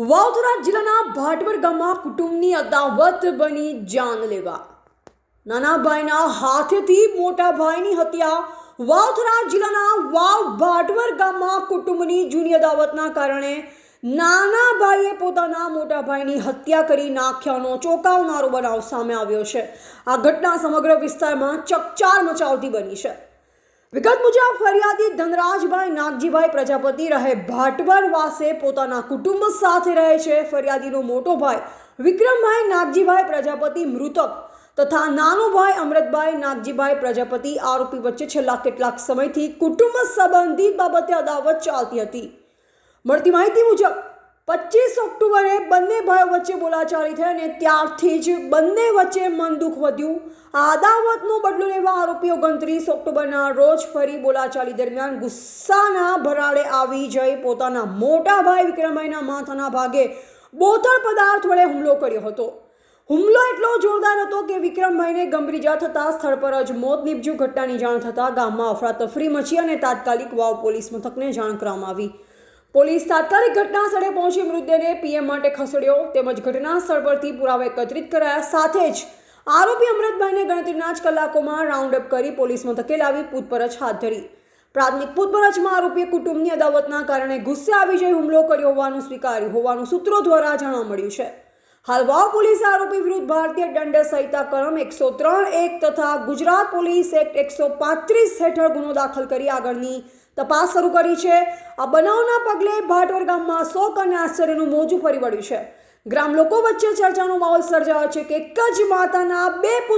વાવથરા જિલ્લાના ભાટવર ગામમાં કુટુંબની અદાવત બની જાનલેવા નાના ભાઈના હાથેથી મોટા ભાઈની હત્યા વાવથરા જિલ્લાના વાવ ભાટવર ગામમાં કુટુંબની જૂની અદાવતના કારણે નાના ભાઈએ પોતાના મોટા ભાઈની હત્યા કરી નાખ્યાનો ચોંકાવનારો બનાવ સામે આવ્યો છે. આ ઘટના સમગ્ર વિસ્તારમાં ચકચાર મચાવતી બની છે. વિગત મુજબ ફરિયાદી ધનરાજભાઈ નાગજીભાઈ પ્રજાપતિ રહે ભાટવર વાસે પોતાના કુટુંબ સાથે રહે છે. ફરિયાદીનો મોટો ભાઈ વિક્રમભાઈ નાગજીભાઈ પ્રજાપતિ મૃતક તથા નાનો ભાઈ અમૃતભાઈ નાગજીભાઈ પ્રજાપતિ આરોપી વચ્ચે છેલ્લા કેટલાક સમયથી કુટુંબ સંબંધિત બાબતે અદાવત ચાલતી હતી. મળતી માહિતી મુજબ પચીસ ઓક્ટોબરે બંને ભાઈઓ વચ્ચે બોલાચાલી થઈ અને ત્યારથી જ બંને વચ્ચે મન દુઃખ વધ્યું. આ અદાવતનો બદલો લેવા આરોપીઓ ઓગણત્રીસ ઓક્ટોબરના રોજ ફરી બોલાચાલી દરમિયાન ગુસ્સાના ભરાડે આવી જઈ પોતાના મોટા ભાઈ વિક્રમભાઈના માથાના ભાગે બોથળ પદાર્થ વડે હુમલો કર્યો હતો. હુમલો એટલો જોરદાર હતો કે વિક્રમભાઈને ગંભીર ઇજા થતાં સ્થળ પર જ મોત નીપજ્યું. ઘટનાની જાણ થતાં ગામમાં અફરાતફરી મચી અને તાત્કાલિક વાવ પોલીસ મથકને જાણ કરવામાં આવી. પોલીસ તાત્કાલિક ઘટના સ્થળે પહોંચી મૃતદેહને પીએમ માટે ખસેડ્યો. તેમજ ઘટના સ્થળ પરથી પુરાવા એકત્રિત કરાયા. સાથે જ આરોપી અમૃતભાઈને ગણતરીના જ કલાકોમાં રાઉન્ડ અપ કરી પોલીસ મથકે લાવી પૂછપરછ હાથ ધરી. પ્રાથમિક પૂછપરછમાં આરોપીએ કુટુંબની અદાવતના કારણે ગુસ્સે આવી જઈ હુમલો કર્યો હોવાનું સ્વીકાર્યું હોવાનું સૂત્રો દ્વારા જાણવા મળ્યું છે. હાલ વાવ પોલીસે આરોપી વિરુદ્ધ ભારતીય દંડ સંહિતા કલમ એકસો ત્રણ એક તથા ગુજરાત પોલીસ એક્ટ એકસો પાંત્રીસ હેઠળ ગુનો દાખલ કરી આગળની તપાસ શરૂ કરી છે. આ બનાવના પગલે ભાટવર ગામમાં શોક અને આશ્ચર્યનું મોજું ફરી વળ્યું છે. ગ્રામ લોકો વચ્ચે ચર્ચાનો માહોલ સર્જાયો છે કે એક જ માતાના બે પુત્ર